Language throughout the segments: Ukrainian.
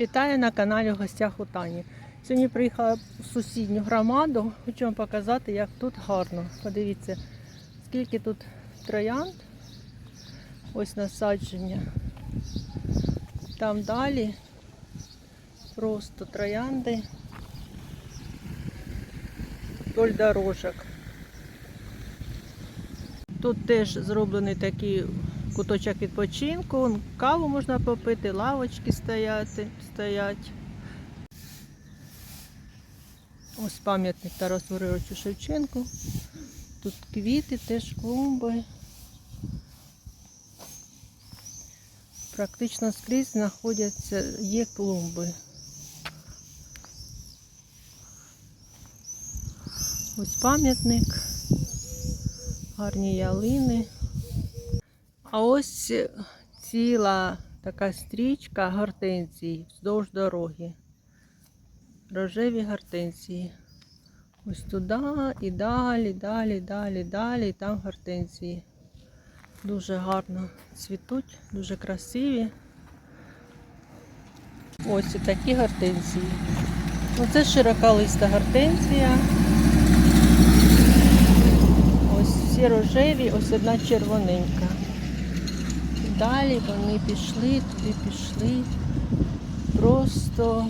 Вітаю на каналі в гостях у Тані. Сьогодні приїхала в сусідню громаду. Хочу вам показати, як тут гарно. Подивіться, скільки тут троянд. Ось насадження. Там далі просто троянди вдоль дорожок. Тут теж зроблений такий куточок відпочинку, каву можна попити, лавочки стояти, стоять. Ось пам'ятник Тарасу Григоровичу Шевченку. Тут квіти, теж клумби. Практично скрізь знаходяться, є клумби. Ось пам'ятник, гарні ялини. А ось ціла така стрічка гортензій вздовж дороги. Рожеві гортензії. Ось туди і далі, далі, далі, далі, і там гортензії. Дуже гарно цвітуть, дуже красиві. Ось і такі гортензії. Оце широколиста гортензія. Ось всі рожеві, ось одна червоненька. Далі вони пішли, туди пішли. Просто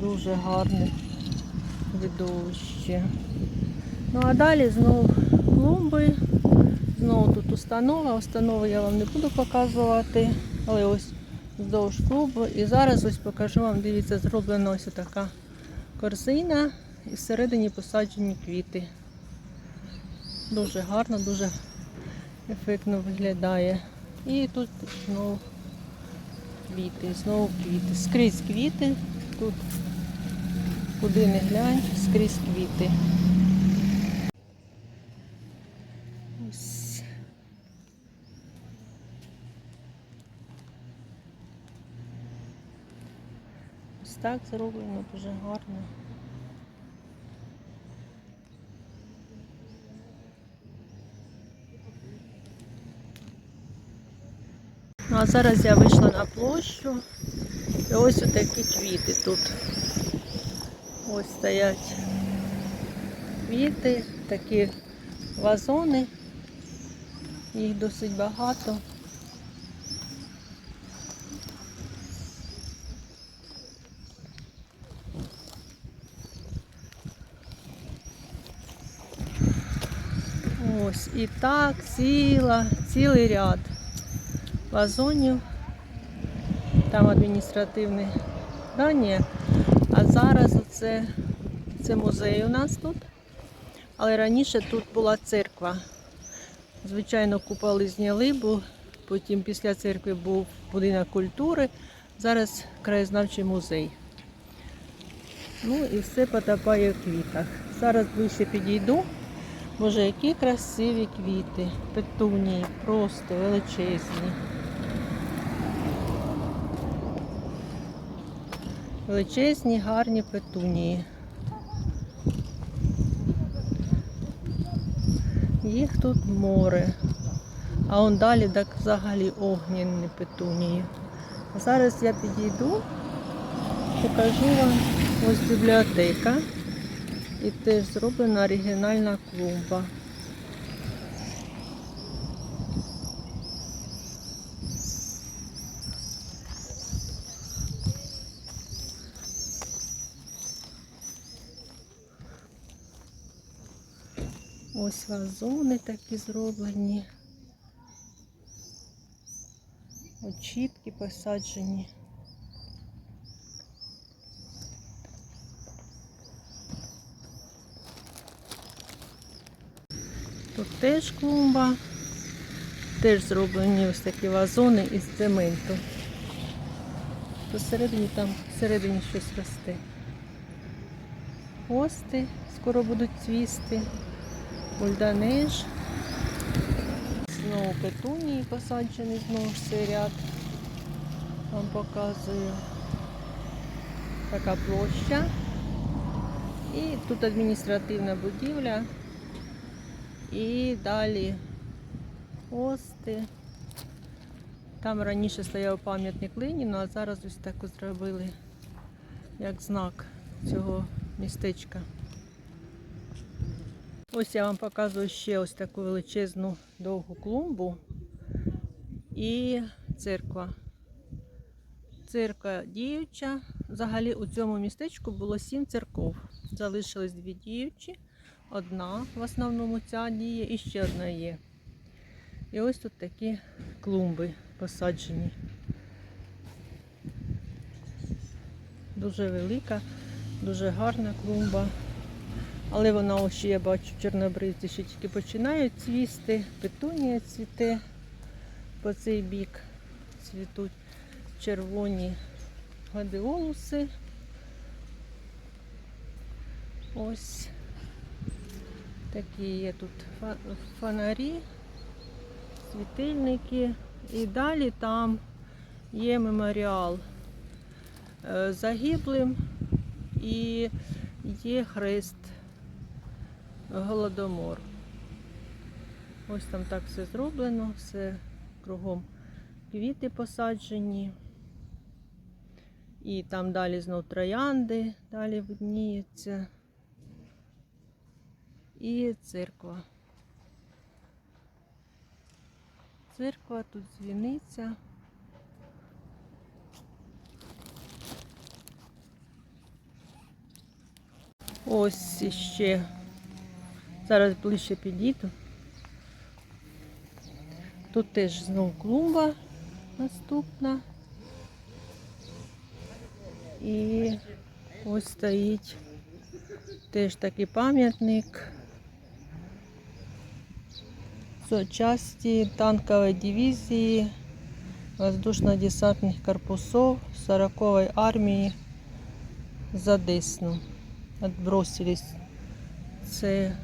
дуже гарне видовище. Ну а далі знову клумби. Знову тут установа. Установу я вам не буду показувати. Але ось вздовж клубу. І зараз ось покажу вам, дивіться, зроблена ось така корзина. І всередині посаджені квіти. Дуже гарно, дуже ефектно виглядає. І тут знову квіти, знову квіти. Скрізь квіти. Тут куди не глянь, скрізь квіти. Ось. Ось так зроблено дуже гарно. Ну, а зараз я вийшла на площу. І ось отакі квіти тут. Ось стоять квіти, такі вазони. Їх досить багато. Ось і так ціла, цілий ряд вазонів. Там адміністративне здання. А зараз оце, це музей у нас тут. Але раніше тут була церква. Звичайно, куполи зняли, бо потім після церкви був будинок культури. Зараз краєзнавчий музей. Ну і все потопає в квітах. Зараз ближче підійду. Боже, які красиві квіти. Петунії, просто величезні. Величезні, гарні петунії. Їх тут море. А он далі так взагалі огняні петунії. Зараз я підійду, покажу вам ось бібліотека. І теж зроблена оригінальна клумба. Ось вазони такі зроблені. Очітки посаджені. Тут теж клумба. Теж зроблені ось такі вазони із цементу. Посередині там всередині щось росте. Хости скоро будуть цвісти. Бульданеж. Знову петунії посаджені, знову ж цей ряд. Вам показую. Така площа. І тут адміністративна будівля. І далі хости. Там раніше стояв пам'ятник Леніну, а зараз ось так зробили як знак цього містечка. Ось я вам показую ще ось таку величезну довгу клумбу і церква. Церква діюча. Взагалі у цьому містечку було сім церков. Залишились дві діючі. Одна в основному ця діє і ще одна є. І ось тут такі клумби посаджені. Дуже велика, дуже гарна клумба. Але вона ось ще я бачу, чорнобривці ще тільки починають цвісти, петунія цвіте по цей бік цвітуть червоні гладіолуси. Ось такі є тут фонарі, світильники. І далі там є меморіал е, загиблим і є хрест Голодомор. Ось там так все зроблено, все кругом квіти посаджені. І там далі знов троянди, далі видніються. І церква. Церква, тут дзвіниця. Ось іще. Зараз ближче підійду. Тут теж знову клумба наступна. І ось стоїть теж такий пам'ятник части танковой дивизии воздушно-десантных корпусов 40-й армии за Десну. Отбросились це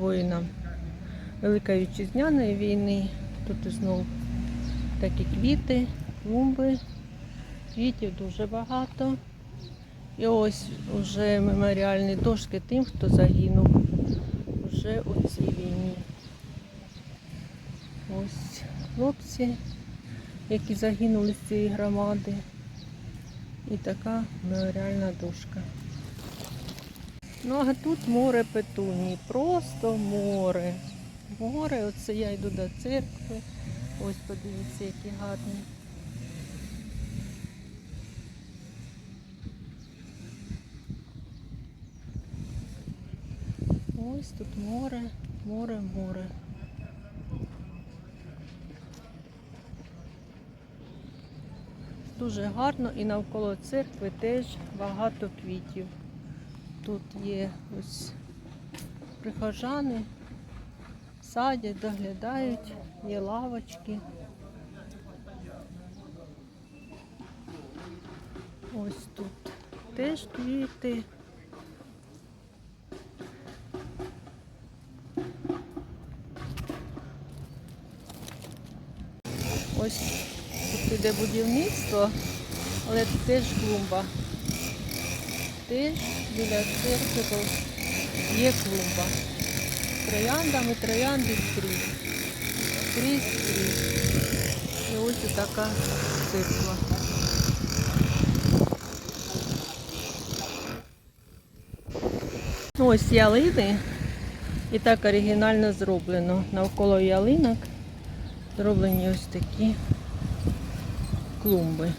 воїнам Великої Вітчизняної війни. Тут знову такі квіти, клумби. Квітів дуже багато. І ось вже меморіальні дошки тим, хто загинув вже у цій війні. Ось хлопці, які загинули з цієї громади. І така меморіальна дошка. Ну а тут море петуній, просто море. Море, оце я йду до церкви. Ось подивіться, які гарні. Ось тут море, море, море. Дуже гарно і навколо церкви теж багато квітів. Тут є ось прихожани, садять, доглядають, є лавочки. Ось тут теж квіти. Ось тут іде будівництво, але тут теж клумба. Теж біля церкви є клумба. Трояндами, троянди скрізь. Скрізь, скрізь. І ось така церква. Ось ялини. І так оригінально зроблено. Навколо ялинок зроблені ось такі клумби.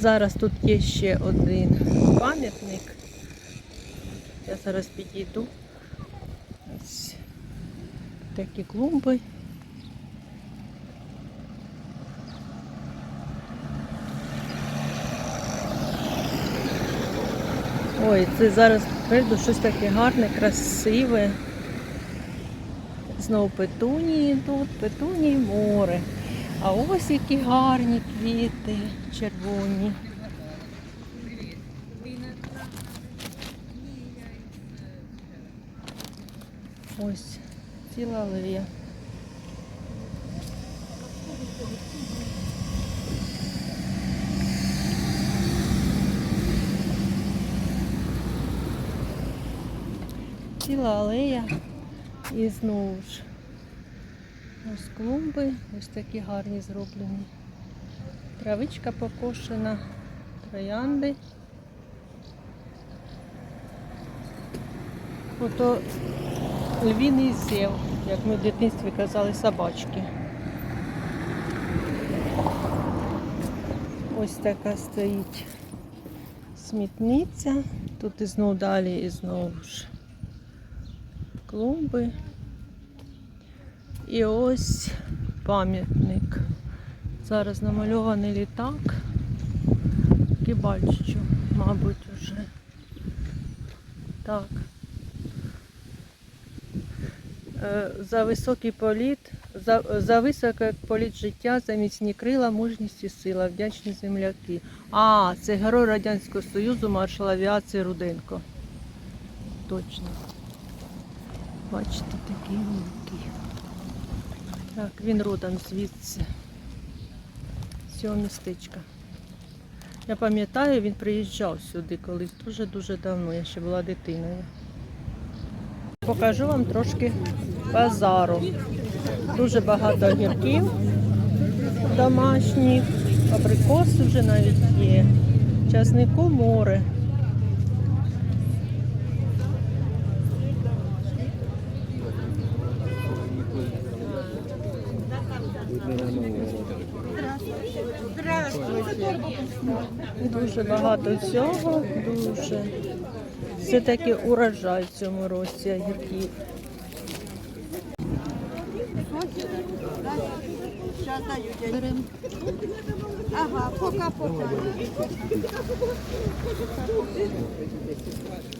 Зараз тут є ще один пам'ятник. Я зараз підійду. Ось такі клумби. Ой, це зараз прийду щось таке гарне, красиве. Знову петунії тут, петунії море. А ось які гарні квіти червоні. Ось ціла алея. Ціла алея і знову ж ось клумби, ось такі гарні зроблені. Травичка покошена, троянди. Ото львіний зєв, як ми в дитинстві казали, собачки. Ось така стоїть смітниця. Тут і знов далі, і знову ж клумби. І ось пам'ятник. Зараз намальований літак. Кибальчичу, мабуть, уже. Так. Е, За високий політ, за, за високий політ життя, за міцні крила, мужність і сила, вдячні земляки. А, це герой Радянського Союзу, маршал авіації Руденко. Точно. Бачите, такий великий. Так, він родом звідси. З цього містечка. Я пам'ятаю, він приїжджав сюди колись дуже-дуже давно, я ще була дитиною. Покажу вам трошки базару. Дуже багато огірків домашніх, абрикоси вже навіть є. Часнику море. Дуже багато всього, дуже. Все таки урожай в цьому році огірків. Берем. Ага, пока-пока.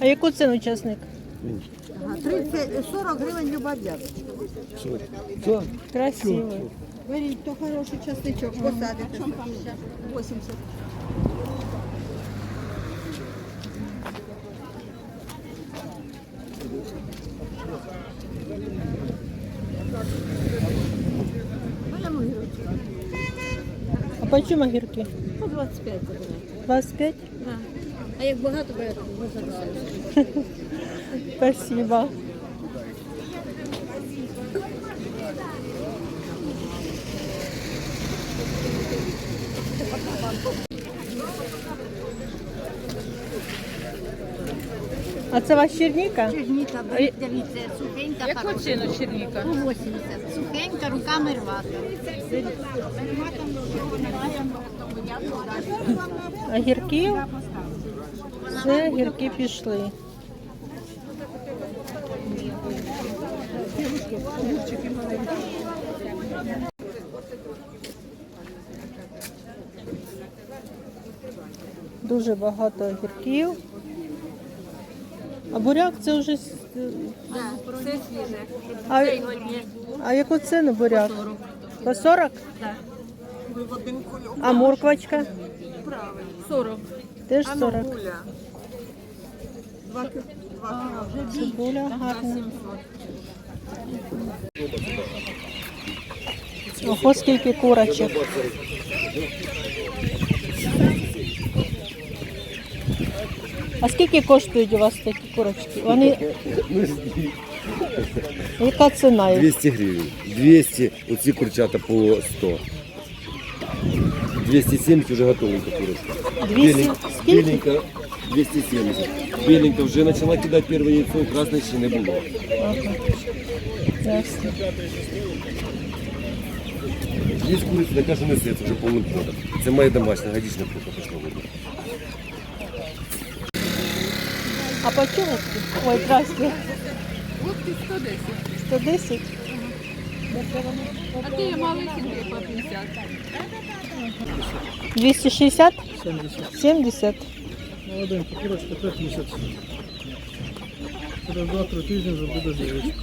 А яку ціну часник? Ага, 30, 40 гривень люба. Красивий. Беріть, то хороший частичок, посадите. 80. Беремо гірочку. А по чому огірки? По 25 забирайте. 25? Да. А як багато берете, ви забираєте. Спасибо. А це ваша черніка? Черніка, беріть, дивіться, сухенька, Яку ціну черніка? По 80. Сухенька, руками рвати. Огірків? Це огірки пішли. Дуже багато огірків. А буряк це вже. с- Це свіже. А, а яку ціну буряк? По 40? Так. А морквочка? 40. Теж 40. Цибуля гарна. Ого, скільки курочок. А скільки коштують у вас такі курочки? Вони... Яка ціна? їх? 200 гривень. 200, оці курчата по 100. 270 вже готовенька курочка. 200? Белень- Скільки? Беленька 270. Беленька вже почала кидати перше яйцо, красної ще не було. Ага. Ясно. Є куриця, така що несеться вже повним ходом. Це моя домашня, годічна курка пішла видно. А по чому? Ой, здрасте. Лодки 110. 110? А ти маленький по 50. 260? 70. Молоденька курочка 5 місяців. Через 2-3 тижні вже буде живість.